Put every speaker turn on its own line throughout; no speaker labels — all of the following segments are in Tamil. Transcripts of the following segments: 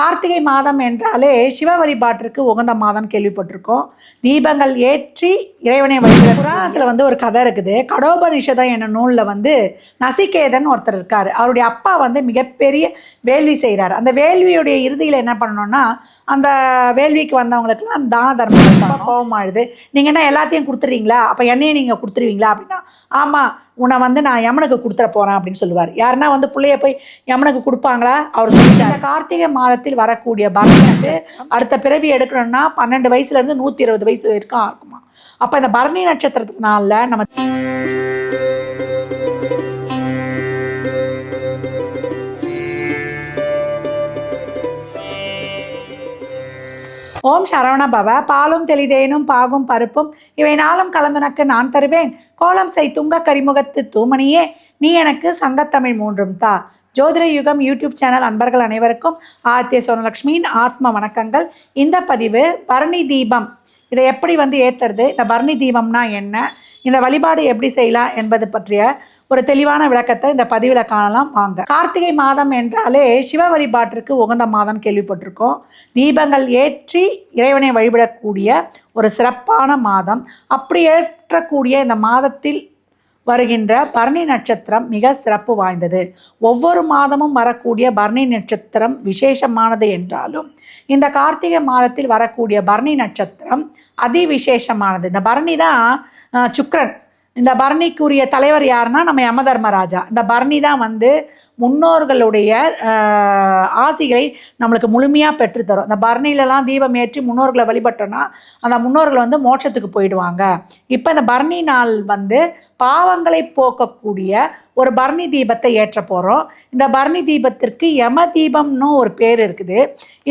கார்த்திகை மாதம் என்றாலே சிவ வழிபாட்டிற்கு உகந்த மாதம் கேள்விப்பட்டிருக்கோம் தீபங்கள் ஏற்றி இறைவனை வழிபட புராணத்தில் வந்து ஒரு கதை இருக்குது கடோபனிஷதம் என்ற நூலில் வந்து நசிகேதன் ஒருத்தர் இருக்கார் அவருடைய அப்பா வந்து மிகப்பெரிய வேள்வி செய்கிறார் அந்த வேள்வியுடைய இறுதியில் என்ன பண்ணணும்னா அந்த வேள்விக்கு வந்தவங்களுக்குலாம் தான தர்மம் கோபமாயிடுது நீங்கள் என்ன எல்லாத்தையும் கொடுத்துருவீங்களா அப்போ என்னையும் நீங்கள் கொடுத்துருவீங்களா அப்படின்னா ஆமாம் உன்னை வந்து நான் யமனுக்கு கொடுத்துட போகிறேன் அப்படின்னு சொல்லுவார் யாருன்னா வந்து பிள்ளைய போய் யமனுக்கு கொடுப்பாங்களா அவர் சொல்லிட்டார் கார்த்திகை மாதத்தில் வரக்கூடிய பரணியாட்டு அடுத்த பிறவி எடுக்கணும்னா பன்னெண்டு வயசுலேருந்து நூற்றி இருபது வயசு வரைக்கும் ஆகுமா அப்போ இந்த பரணி நட்சத்திரத்துக்கு நம்ம ஓம் சரவண பவ பாலும் தெளிதேனும் பாகும் பருப்பும் இவை நாளும் கலந்துனக்கு நான் தருவேன் கோலம் செய் துங்க கரிமுகத்து தூமணியே நீ எனக்கு சங்கத்தமிழ் மூன்றும் தா ஜோதிட யுகம் யூடியூப் சேனல் அன்பர்கள் அனைவருக்கும் ஆத்திய சோனலக்ஷ்மியின் ஆத்ம வணக்கங்கள் இந்த பதிவு பரணி தீபம் இதை எப்படி வந்து ஏற்றுறது இந்த பரணி தீபம்னா என்ன இந்த வழிபாடு எப்படி செய்யலாம் என்பது பற்றிய ஒரு தெளிவான விளக்கத்தை இந்த பதிவில் காணலாம் வாங்க கார்த்திகை மாதம் என்றாலே சிவ வழிபாட்டிற்கு உகந்த மாதம் கேள்விப்பட்டிருக்கோம் தீபங்கள் ஏற்றி இறைவனை வழிபடக்கூடிய ஒரு சிறப்பான மாதம் அப்படி ஏற்றக்கூடிய இந்த மாதத்தில் வருகின்ற பரணி நட்சத்திரம் மிக சிறப்பு வாய்ந்தது ஒவ்வொரு மாதமும் வரக்கூடிய பரணி நட்சத்திரம் விசேஷமானது என்றாலும் இந்த கார்த்திகை மாதத்தில் வரக்கூடிய பரணி நட்சத்திரம் அதிவிசேஷமானது இந்த பரணி தான் சுக்ரன் இந்த பரணிக்குரிய தலைவர் யாருன்னா நம்ம யமதர்மராஜா இந்த பரணி தான் வந்து முன்னோர்களுடைய ஆசைகளை நம்மளுக்கு முழுமையாக பெற்றுத்தரும் இந்த பரணியிலலாம் தீபம் ஏற்றி முன்னோர்களை வழிபட்டோன்னா அந்த முன்னோர்கள் வந்து மோட்சத்துக்கு போயிடுவாங்க இப்போ இந்த பரணி நாள் வந்து பாவங்களை போக்கக்கூடிய ஒரு பரணி தீபத்தை ஏற்ற போகிறோம் இந்த பரணி தீபத்திற்கு யம தீபம்னு ஒரு பேர் இருக்குது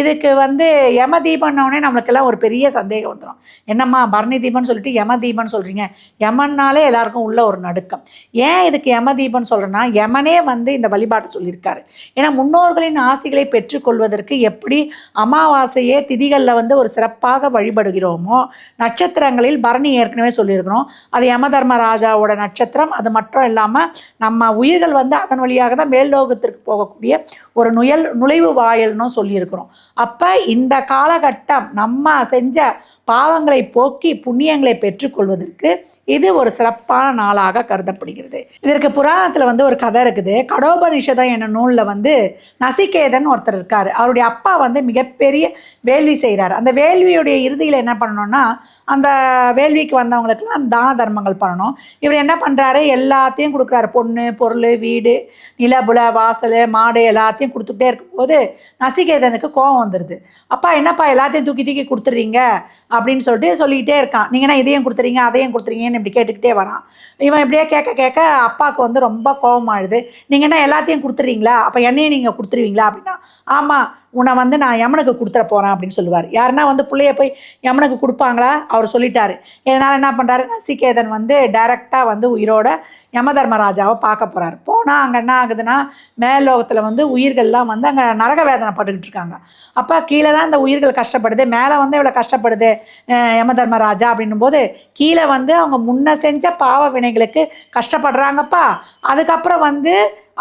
இதுக்கு வந்து யம தீபம்னோடனே நம்மளுக்கெல்லாம் ஒரு பெரிய சந்தேகம் வந்துடும் என்னம்மா பரணி தீபம்னு சொல்லிட்டு யம தீபம்னு சொல்கிறீங்க யமன்னாலே எல்லாருக்கும் உள்ள ஒரு நடுக்கம் ஏன் இதுக்கு யம தீபம்னு சொல்கிறேன்னா யமனே வந்து இந்த வழிபாடு வழிபாடு சொல்லியிருக்காரு ஏன்னா முன்னோர்களின் ஆசைகளை பெற்றுக்கொள்வதற்கு எப்படி அமாவாசையே திதிகளில் வந்து ஒரு சிறப்பாக வழிபடுகிறோமோ நட்சத்திரங்களில் பரணி ஏற்கனவே சொல்லியிருக்கிறோம் அது யமதர்மராஜாவோட ராஜாவோட நட்சத்திரம் அது மட்டும் இல்லாமல் நம்ம உயிர்கள் வந்து அதன் வழியாக தான் மேல்லோகத்திற்கு போகக்கூடிய ஒரு நுயல் நுழைவு வாயல்னும் சொல்லியிருக்கிறோம் அப்போ இந்த காலகட்டம் நம்ம செஞ்ச பாவங்களை போக்கி புண்ணியங்களை பெற்றுக்கொள்வதற்கு இது ஒரு சிறப்பான நாளாக கருதப்படுகிறது இதற்கு புராணத்தில் வந்து ஒரு கதை இருக்குது கடோபனிஷதம் என்ன நூலில் வந்து நசிகேதன் ஒருத்தர் இருக்கார் அவருடைய அப்பா வந்து மிகப்பெரிய வேள்வி செய்கிறார் அந்த வேள்வியுடைய இறுதியில் என்ன பண்ணணும்னா அந்த வேள்விக்கு வந்தவங்களுக்குலாம் தான தர்மங்கள் பண்ணணும் இவர் என்ன பண்ணுறாரு எல்லாத்தையும் கொடுக்குறாரு பொண்ணு பொருள் வீடு நிலபுல வாசல் மாடு எல்லாத்தையும் கொடுத்துக்கிட்டே இருக்கும் போது நசிகேதனுக்கு கோவம் வந்துடுது அப்பா என்னப்பா எல்லாத்தையும் தூக்கி தூக்கி கொடுத்துறீங்க அப்படின்னு சொல்லிட்டு சொல்லிக்கிட்டே இருக்கான் நீங்கன்னா இதையும் கொடுத்துறீங்க அதையும் கொடுத்துறீங்கன்னு இப்படி கேட்டுக்கிட்டே வரான் இவன் இப்படியே கேட்க கேட்க அப்பாவுக்கு வந்து ரொம்ப கோவமாயிடுது நீங்கள்னா எல்லாத்தையும் கொடுத்துறீங்களா அப்போ என்னையும் நீங்கள் கொடுத்துருவீங்களா அப்படின்னா ஆமாம் உன்னை வந்து நான் யமனுக்கு கொடுத்துட போகிறேன் அப்படின்னு சொல்லுவார் யாருன்னா வந்து பிள்ளைய போய் யமனுக்கு கொடுப்பாங்களா அவர் சொல்லிட்டாரு இதனால் என்ன பண்ணுறாரு நசிகேதன் வந்து டைரெக்டாக வந்து உயிரோட யமதர்மராஜாவை பார்க்க போகிறார் போனால் அங்கே என்ன ஆகுதுன்னா மேலோகத்தில் வந்து உயிர்கள்லாம் வந்து அங்கே நரக வேதனை பட்டுக்கிட்டு இருக்காங்க அப்போ கீழே தான் இந்த உயிர்கள் கஷ்டப்படுது மேலே வந்து இவ்வளோ கஷ்டப்படுது யம தர்மராஜா அப்படின்னும் போது கீழே வந்து அவங்க முன்ன செஞ்ச பாவ வினைகளுக்கு கஷ்டப்படுறாங்கப்பா அதுக்கப்புறம் வந்து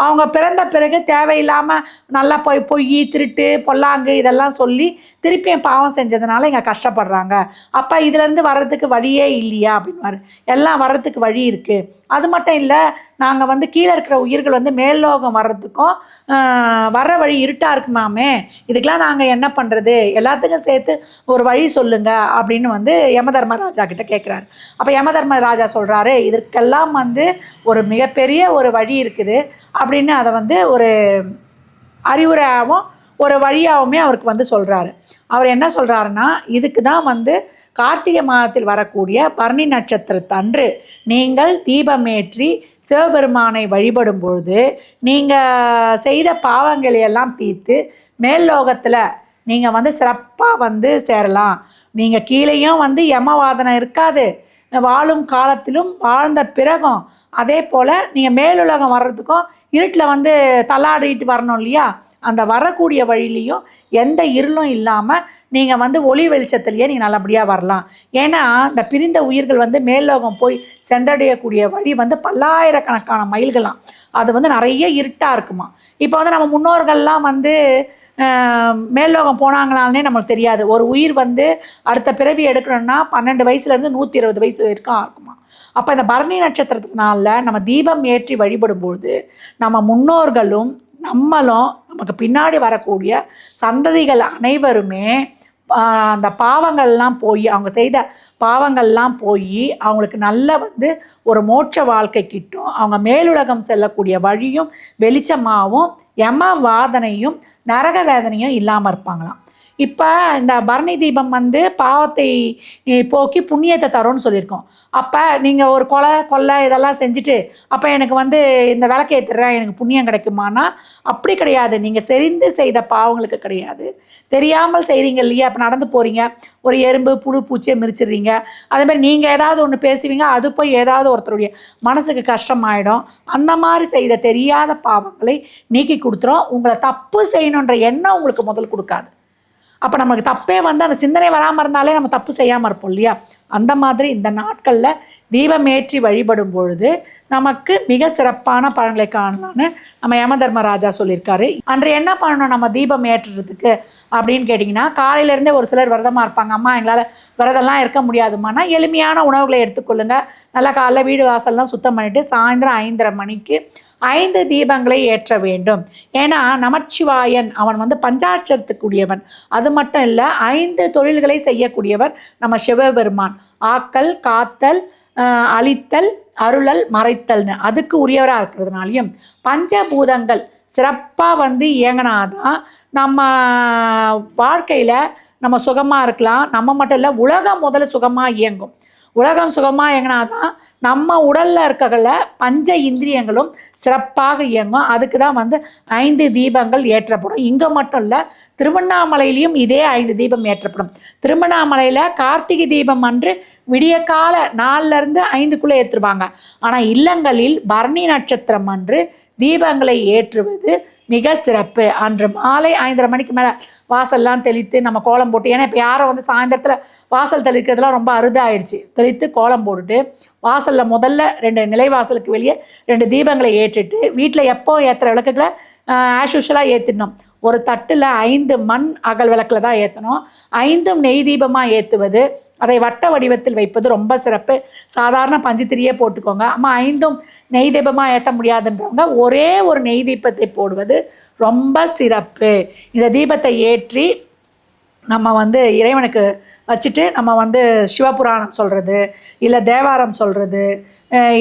அவங்க பிறந்த பிறகு தேவையில்லாமல் நல்லா போய் பொய் திருட்டு பொல்லாங்கு இதெல்லாம் சொல்லி திருப்பியும் பாவம் செஞ்சதுனால இங்கே கஷ்டப்படுறாங்க அப்போ இதுலேருந்து வர்றதுக்கு வழியே இல்லையா அப்படின்வாரு எல்லாம் வர்றதுக்கு வழி இருக்குது அது மட்டும் இல்லை நாங்கள் வந்து கீழே இருக்கிற உயிர்கள் வந்து மேல்லோகம் வர்றதுக்கும் வர வழி இருட்டாக இருக்குமாமே இதுக்கெலாம் நாங்கள் என்ன பண்ணுறது எல்லாத்துக்கும் சேர்த்து ஒரு வழி சொல்லுங்க அப்படின்னு வந்து யமதர்மராஜா கிட்ட கேட்குறாரு அப்போ ராஜா சொல்கிறாரு இதற்கெல்லாம் வந்து ஒரு மிகப்பெரிய ஒரு வழி இருக்குது அப்படின்னு அதை வந்து ஒரு அறிவுரையாகவும் ஒரு வழியாகவுமே அவருக்கு வந்து சொல்கிறாரு அவர் என்ன சொல்கிறாருன்னா இதுக்கு தான் வந்து கார்த்திகை மாதத்தில் வரக்கூடிய பரணி நட்சத்திரத்தன்று நீங்கள் தீபமேற்றி சிவபெருமானை வழிபடும் பொழுது நீங்கள் செய்த பாவங்களையெல்லாம் தீர்த்து மேல்லோகத்தில் நீங்கள் வந்து சிறப்பாக வந்து சேரலாம் நீங்கள் கீழேயும் வந்து யமவாதனை இருக்காது வாழும் காலத்திலும் வாழ்ந்த பிறகும் அதே போல் நீங்கள் மேலுலகம் வர்றதுக்கும் இருட்டில் வந்து தள்ளாடிட்டு வரணும் இல்லையா அந்த வரக்கூடிய வழியிலையும் எந்த இருளும் இல்லாமல் நீங்கள் வந்து ஒளி வெளிச்சத்துலேயே நீங்கள் நல்லபடியாக வரலாம் ஏன்னா இந்த பிரிந்த உயிர்கள் வந்து மேல்லோகம் போய் சென்றடையக்கூடிய வழி வந்து பல்லாயிரக்கணக்கான மைல்களாம் அது வந்து நிறைய இருட்டாக இருக்குமா இப்போ வந்து நம்ம முன்னோர்கள்லாம் வந்து மேல்லோகம் போனாங்களான்னே நம்மளுக்கு தெரியாது ஒரு உயிர் வந்து அடுத்த பிறவி எடுக்கணும்னா பன்னெண்டு வயசுலேருந்து நூற்றி இருபது வயசு வரைக்கும் ஆகுமா அப்போ இந்த பரணி நட்சத்திரத்தினால நம்ம தீபம் ஏற்றி வழிபடும்போது நம்ம முன்னோர்களும் நம்மளும் நமக்கு பின்னாடி வரக்கூடிய சந்ததிகள் அனைவருமே அந்த பாவங்கள்லாம் போய் அவங்க செய்த பாவங்கள்லாம் போய் அவங்களுக்கு நல்ல வந்து ஒரு மோட்ச வாழ்க்கை கிட்டும் அவங்க மேலுலகம் செல்லக்கூடிய வழியும் வெளிச்சமாகவும் எம வாதனையும் நரக வேதனையும் இல்லாமல் இருப்பாங்களாம் இப்போ இந்த பரணி தீபம் வந்து பாவத்தை போக்கி புண்ணியத்தை தரோன்னு சொல்லியிருக்கோம் அப்போ நீங்கள் ஒரு கொலை கொள்ளை இதெல்லாம் செஞ்சுட்டு அப்போ எனக்கு வந்து இந்த விளக்கு ஏற்றுறேன் எனக்கு புண்ணியம் கிடைக்குமானா அப்படி கிடையாது நீங்கள் செறிந்து செய்த பாவங்களுக்கு கிடையாது தெரியாமல் செய்கிறீங்க இல்லையா அப்போ நடந்து போகிறீங்க ஒரு எறும்பு புழு பூச்சியை மிதிச்சிடுறீங்க அதேமாதிரி நீங்கள் ஏதாவது ஒன்று பேசுவீங்க அது போய் ஏதாவது ஒருத்தருடைய மனசுக்கு கஷ்டமாயிடும் அந்த மாதிரி செய்த தெரியாத பாவங்களை நீக்கி கொடுத்துரும் உங்களை தப்பு செய்யணுன்ற எண்ணம் உங்களுக்கு முதல் கொடுக்காது அப்போ நமக்கு தப்பே வந்து அந்த சிந்தனை வராமல் இருந்தாலே நம்ம தப்பு செய்யாமல் இருப்போம் இல்லையா அந்த மாதிரி இந்த நாட்களில் தீபமேற்றி வழிபடும் பொழுது நமக்கு மிக சிறப்பான பலன்களை காணலான்னு நம்ம யம தர்மராஜா சொல்லியிருக்காரு அன்று என்ன பண்ணணும் நம்ம தீபம் ஏற்றுறதுக்கு அப்படின்னு கேட்டிங்கன்னா காலையிலேருந்தே ஒரு சிலர் விரதமாக இருப்பாங்க அம்மா எங்களால் விரதம்லாம் இருக்க முடியாதுமானா எளிமையான உணவுகளை எடுத்துக்கொள்ளுங்கள் நல்லா காலைல வீடு வாசல்லாம் சுத்தம் பண்ணிவிட்டு சாயந்தரம் ஐந்தரை மணிக்கு ஐந்து தீபங்களை ஏற்ற வேண்டும் ஏன்னா நமச்சிவாயன் அவன் வந்து பஞ்சாட்சரத்துக்குரியவன் அது மட்டும் இல்லை ஐந்து தொழில்களை செய்யக்கூடியவர் நம்ம சிவபெருமான் ஆக்கல் காத்தல் அழித்தல் அருளல் மறைத்தல்னு அதுக்கு உரியவராக இருக்கிறதுனாலையும் பஞ்சபூதங்கள் சிறப்பாக வந்து இயங்கினாதான் நம்ம வாழ்க்கையில் நம்ம சுகமாக இருக்கலாம் நம்ம மட்டும் இல்லை உலகம் முதல்ல சுகமாக இயங்கும் உலகம் சுகமாக இயங்கினாதான் நம்ம உடலில் இருக்கல பஞ்ச இந்திரியங்களும் சிறப்பாக இயங்கும் அதுக்கு தான் வந்து ஐந்து தீபங்கள் ஏற்றப்படும் இங்கே மட்டும் இல்லை திருவண்ணாமலையிலையும் இதே ஐந்து தீபம் ஏற்றப்படும் திருவண்ணாமலையில் கார்த்திகை தீபம் அன்று விடிய கால நாலுலேருந்து ஐந்துக்குள்ளே ஏற்றுவாங்க ஆனால் இல்லங்களில் பரணி நட்சத்திரம் அன்று தீபங்களை ஏற்றுவது மிக சிறப்பு அன்று மாலை ஐந்தரை மணிக்கு மேலே வாசல்லாம் தெளித்து நம்ம கோலம் போட்டு ஏன்னா இப்போ யாரை வந்து சாயந்தரத்தில் வாசல் தெளிக்கிறதுலாம் ரொம்ப அருதாயிடுச்சு தெளித்து கோலம் போட்டுட்டு வாசலில் முதல்ல ரெண்டு நிலைவாசலுக்கு வெளியே ரெண்டு தீபங்களை ஏற்றிட்டு வீட்டில் எப்போ ஏற்றுற விளக்குகளை ஆஷ் யூஷுவலாக ஏற்றிடணும் ஒரு தட்டில் ஐந்து மண் அகல் விளக்கில் தான் ஏற்றணும் ஐந்தும் நெய் தீபமாக ஏற்றுவது அதை வட்ட வடிவத்தில் வைப்பது ரொம்ப சிறப்பு சாதாரண பஞ்சுத்திரியே போட்டுக்கோங்க ஆமாம் ஐந்தும் நெய் தீபமாக ஏற்ற முடியாதுன்றவங்க ஒரே ஒரு நெய் தீபத்தை போடுவது ரொம்ப சிறப்பு இந்த தீபத்தை ஏ ஏற்றி நம்ம வந்து இறைவனுக்கு வச்சுட்டு நம்ம வந்து சிவபுராணம் சொல்கிறது இல்லை தேவாரம் சொல்கிறது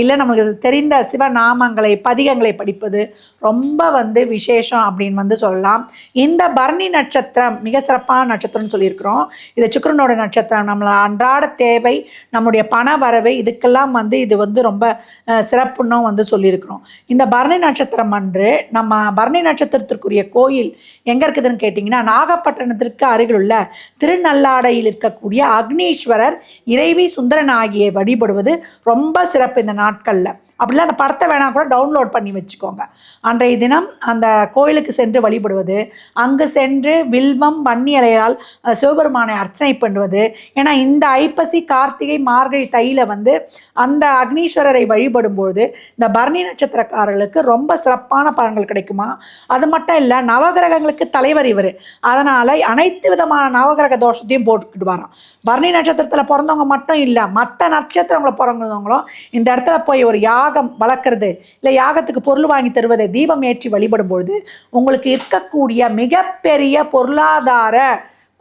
இல்லை நம்மளுக்கு தெரிந்த சிவநாமங்களை பதிகங்களை படிப்பது ரொம்ப வந்து விசேஷம் அப்படின்னு வந்து சொல்லலாம் இந்த பரணி நட்சத்திரம் மிக சிறப்பான நட்சத்திரம்னு சொல்லியிருக்கிறோம் இது சுக்கரனோட நட்சத்திரம் நம்மளை அன்றாட தேவை நம்முடைய பண வரவு இதுக்கெல்லாம் வந்து இது வந்து ரொம்ப சிறப்புன்னும் வந்து சொல்லியிருக்கிறோம் இந்த பரணி நட்சத்திரம் அன்று நம்ம பரணி நட்சத்திரத்திற்குரிய கோயில் எங்கே இருக்குதுன்னு கேட்டிங்கன்னா நாகப்பட்டினத்திற்கு அருகில் உள்ள திருநள்ளாடையில் இருக்கக்கூடிய அக்னீஸ்வரர் இறைவி சுந்தரன் ஆகிய வழிபடுவது ரொம்ப சிறப்பு இந்த நாட்களில் அப்படிலாம் அந்த படத்தை வேணால் கூட டவுன்லோட் பண்ணி வச்சுக்கோங்க அன்றைய தினம் அந்த கோயிலுக்கு சென்று வழிபடுவது அங்கு சென்று வில்வம் வன்னி இலையால் சிவபெருமானை அர்ச்சனை பண்ணுவது ஏன்னா இந்த ஐப்பசி கார்த்திகை மார்கழி தையில் வந்து அந்த அக்னீஸ்வரரை வழிபடும்போது இந்த பரணி நட்சத்திரக்காரர்களுக்கு ரொம்ப சிறப்பான பலன்கள் கிடைக்குமா அது மட்டும் இல்லை நவகிரகங்களுக்கு தலைவர் இவர் அதனால் அனைத்து விதமான நவகிரக தோஷத்தையும் போட்டுக்கிட்டு வரோம் பரணி நட்சத்திரத்தில் பிறந்தவங்க மட்டும் இல்லை மற்ற நட்சத்திரங்களை பிறந்தவங்களும் இந்த இடத்துல போய் ஒரு யார் யாகம் வளர்க்குறது இல்லை யாகத்துக்கு பொருள் வாங்கி தருவதை தீபம் ஏற்றி வழிபடும் பொழுது உங்களுக்கு இருக்கக்கூடிய மிகப்பெரிய பொருளாதார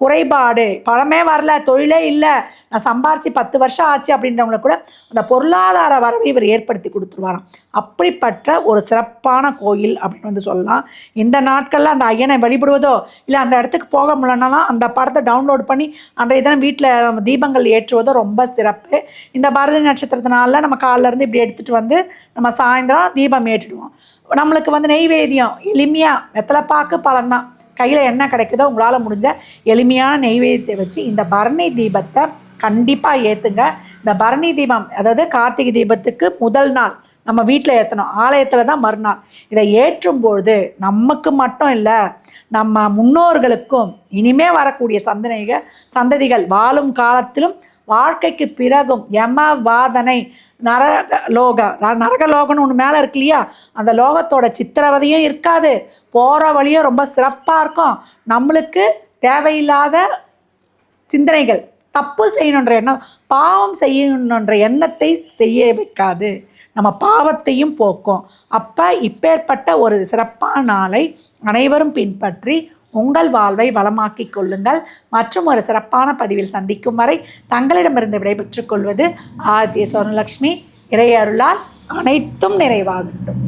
குறைபாடு பழமே வரல தொழிலே இல்லை நான் சம்பாரித்து பத்து வருஷம் ஆச்சு அப்படின்றவங்களை கூட அந்த பொருளாதார வரவை இவர் ஏற்படுத்தி கொடுத்துருவாராம் அப்படிப்பட்ட ஒரு சிறப்பான கோயில் அப்படின்னு வந்து சொல்லலாம் இந்த நாட்களில் அந்த ஐயனை வழிபடுவதோ இல்லை அந்த இடத்துக்கு போக முடியலன்னா அந்த படத்தை டவுன்லோட் பண்ணி அன்றைய தினம் வீட்டில் தீபங்கள் ஏற்றுவதோ ரொம்ப சிறப்பு இந்த பாரதி நட்சத்திரத்தினால நம்ம காலிலேருந்து இப்படி எடுத்துகிட்டு வந்து நம்ம சாயந்தரம் தீபம் ஏற்றிடுவோம் நம்மளுக்கு வந்து நெய்வேதியம் எளிமையாக வெத்தலைப்பாக்கு பழம்தான் கையில் என்ன கிடைக்குதோ உங்களால் முடிஞ்ச எளிமையான நெய்வேத்தியத்தை வச்சு இந்த பரணி தீபத்தை கண்டிப்பாக ஏற்றுங்க இந்த பரணி தீபம் அதாவது கார்த்திகை தீபத்துக்கு முதல் நாள் நம்ம வீட்டில் ஏற்றணும் ஆலயத்தில் தான் மறுநாள் இதை ஏற்றும் பொழுது நமக்கு மட்டும் இல்லை நம்ம முன்னோர்களுக்கும் இனிமே வரக்கூடிய சந்தனைகள் சந்ததிகள் வாழும் காலத்திலும் வாழ்க்கைக்கு பிறகும் எம வாதனை நரக லோகம் நரக லோகம்னு ஒன்று மேலே இருக்கு இல்லையா அந்த லோகத்தோட சித்திரவதையும் இருக்காது போகிற வழியும் ரொம்ப சிறப்பாக இருக்கும் நம்மளுக்கு தேவையில்லாத சிந்தனைகள் தப்பு செய்யணுன்ற எண்ணம் பாவம் செய்யணுன்ற எண்ணத்தை செய்ய வைக்காது நம்ம பாவத்தையும் போக்கும் அப்போ இப்பேற்பட்ட ஒரு சிறப்பான நாளை அனைவரும் பின்பற்றி உங்கள் வாழ்வை வளமாக்கிக் கொள்ளுங்கள் மற்றும் ஒரு சிறப்பான பதிவில் சந்திக்கும் வரை தங்களிடமிருந்து விடைபெற்றுக் கொள்வது ஆதித்ய சோனலக்ஷ்மி இறையருளால் அனைத்தும் நிறைவாகட்டும்